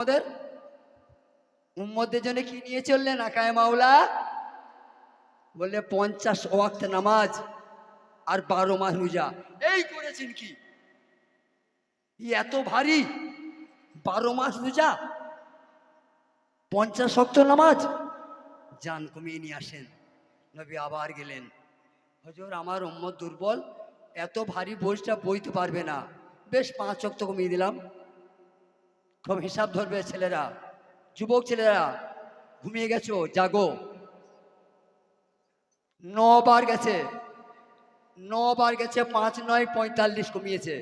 আমাদের? উম্মদের জন্য কি নিয়ে চললেন আকায় মাওলা? বললে, পঞ্চাশ ওয়াক্ত নামাজ আর বারো মাস রোজা। এই করেছেন কি? এত ভারী। বারো মাস রোজা? পঞ্চাশ শক্ত নামাজ? যান কমিয়ে নিয়ে আসেন। নবী আবার গেলেন। হজর, আমার উম্মত দুর্বল, এত ভারী বোঝটা বইতে পারবে না। বেশ পাঁচ শক্ত কমিয়ে দিলাম। খুব হিসাব ধরবে ছেলেরা, যুবক ছেলেরা, ঘুমিয়ে গেছো, জাগো। নবার গেছে নবার গেছে, পাঁচ নয় পঁয়তাল্লিশ কমিয়েছে।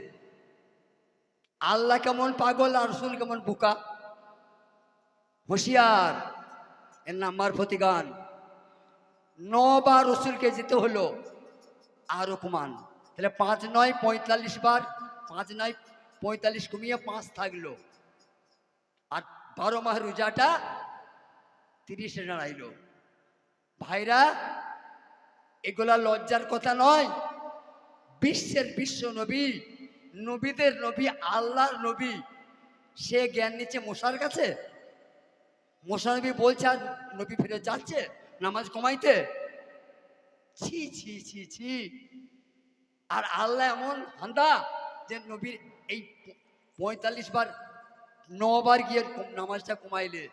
আল্লাহ কেমন পাগল আর রসুল কেমন বুকা। হুঁশিয়ার, এর নাম মারফতি গান নবার রসুলকে যেতে হলো, আরও কমান। তাহলে পাঁচ নয় পঁয়তাল্লিশ বার, পাঁচ নয় পঁয়তাল্লিশ কমিয়ে পাঁচ থাকল। আর বারো মাস রোজাটা তিরিশে দাঁড়াইল ভাইরা, এগুলা লজ্জার কথা নয়। বিশ্বের বিশ্ব নবী, নবীদের নবী, আল্লাহর নবী, সে জ্ঞান নিচ্ছে মশার কাছে? মশা নবী বলছে, আর নবী ফিরে যাচ্ছে নামাজ কমাইতে? ছি ছি ছি ছি। আর আল্লাহ এমন হান্দা যে নবীর এই পঁয়তাল্লিশ বার নবার গিয়ে নামাজটা কমাইলে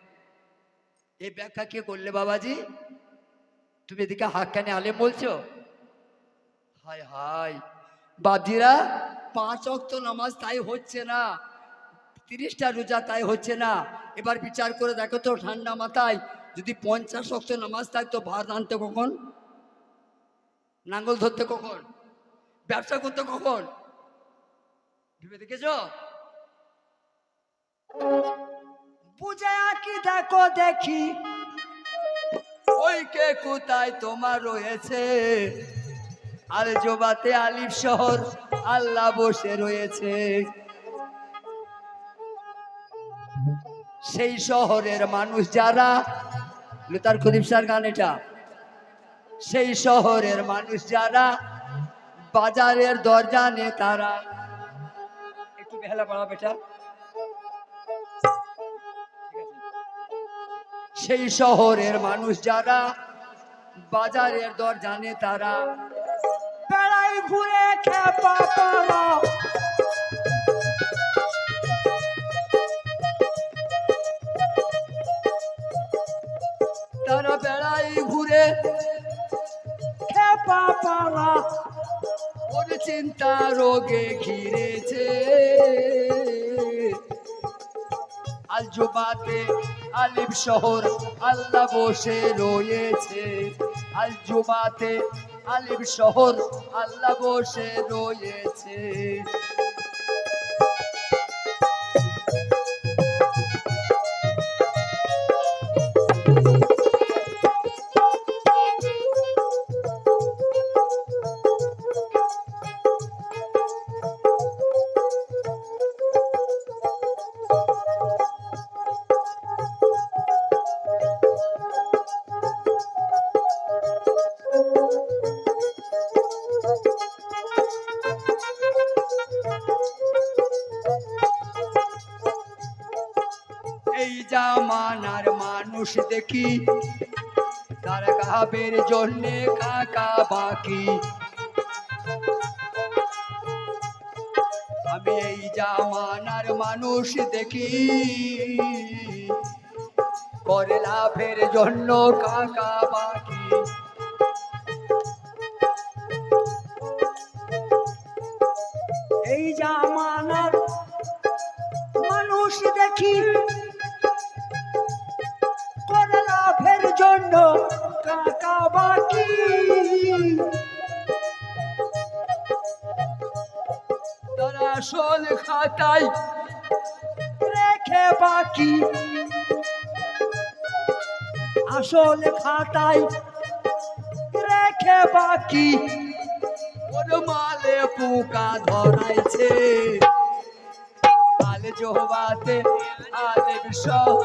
এই ব্যাখ্যা কে করলে বাবাজি? তুমি এদিকে হাক্কানে আলেম বলছো? হায় হায়। বাবজিরা পাঁচ অক্ত নামাজ তাই হচ্ছে না। তিরিশটা রোজা তাই হচ্ছে না। এবার বিচার করে দেখো তো, ঠান্ডা মাথায়। যদি পঞ্চাশ অক্ত নামাজ থাকতো ভাত আনতে কখন? নাঙ্গল ধরতে কখন? ব্যবসা করতে কখন? ভেবে দেখেছ? বুঝে কি দেখো দেখি? ওই কে কোথায় তোমার রয়েছে? আর জোবাতে আলিফ শহর, আল্লাহ বসে রয়েছে। সেই শহরের মানুষ যারা, লুতার খদিব স্যার গান এটা। সেই শহরের মানুষ যারা, বাজারের দরজা নে তারা। একটু বেহালা পড়া বেটা। সেই শহরের মানুষ যারা, বাজারের দর জানে তারা। বেড়াই ঘুরে খেপা তারা বেড়াই ঘুরে খেপা পাড়া ওর চিন্তা রোগে ঘিরেছে। আল আলিফ শহর আল্লাহ বসে রয়েছে। আল জুমাতে আলিম শহর আল্লাহ বসে রয়েছে। মানুষ দেখি। তার কাবের জন্যে কাকা বাকি। আমি এই জামানার মানুষ দেখি। করে লাভের জন্য কাকা বাকি। এই জামানার মানুষ দেখি। জন্য আসল খাতায় রেখে বাকি। আসল খাতায় রেখে বাকি। ওর মালে পোকা ধরাইছে। আল জোবাতে আলেম সহ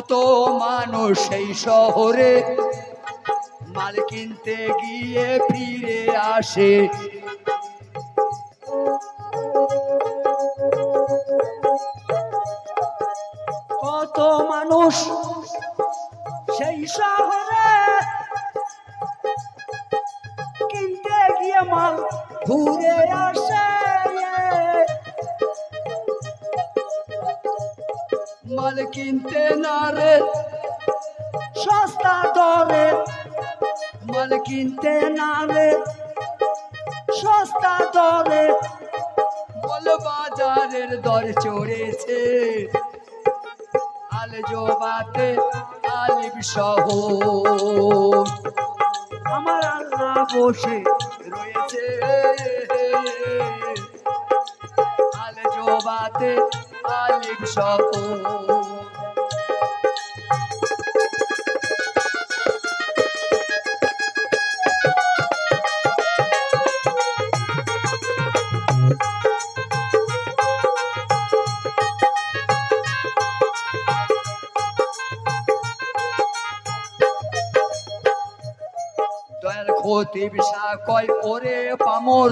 কত মানুষ সেই শহরে। মাল কিনতে গিয়ে ফিরে আসে। মাল কিনতে না রে। সস্তা দরে মাল কিনতে না রে। সস্তা দরে বাজারের দর চড়েছে। আল জবাতে আলিম সহ। আমার আল্লাহ বসে রয়েছে। জবাতে আলিম ক্ষতি বিষা কয় ওরে পামর।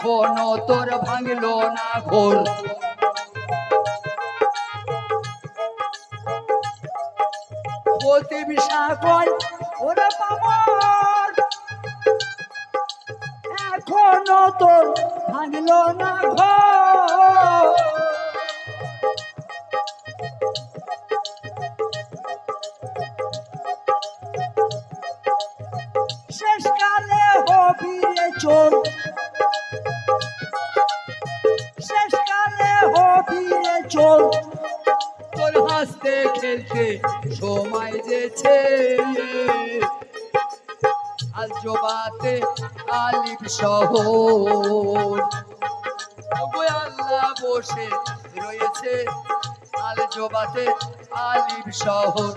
এখনও তোর ভাঙলো না ঘোর। এখনও তোর ভাঙলো না ঘর। চোর তোর হাসতে খেলতে সময় যেছে আল জবাতে আলিফ শহর আল্লাহ বসে রয়েছে, আল জবাতে আলিফ শহর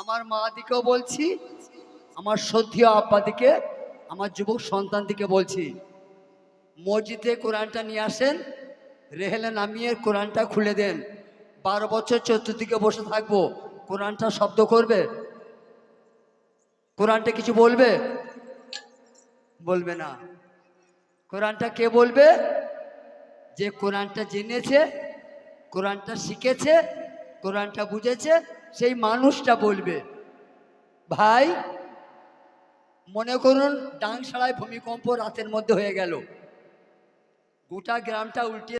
আমার মা দিকেও বলছি, আমার সত্যি আব্বা দিকে, আমার যুবক সন্তান দিকে বলছি। মসজিদে কোরআনটা নিয়ে আসেন, রেহেলে নামিয়ে কোরআনটা খুলে দেন। বারো বছর চতুর্দিকে বসে থাকব, কোরআনটা শব্দ করবে? কোরআনটা কিছু বলবে? বলবে না। কোরআনটা কে বলবে? যে কোরআনটা জেনেছে, কোরআনটা শিখেছে, কোরআনটা বুঝেছে, সেই মানুষটা বলবে। ভাই, মনে করুন ডাংসাড়ায় ভূমিকম্প রাতের মধ্যে হয়ে গেল। গোটা গ্রামটা উল্টে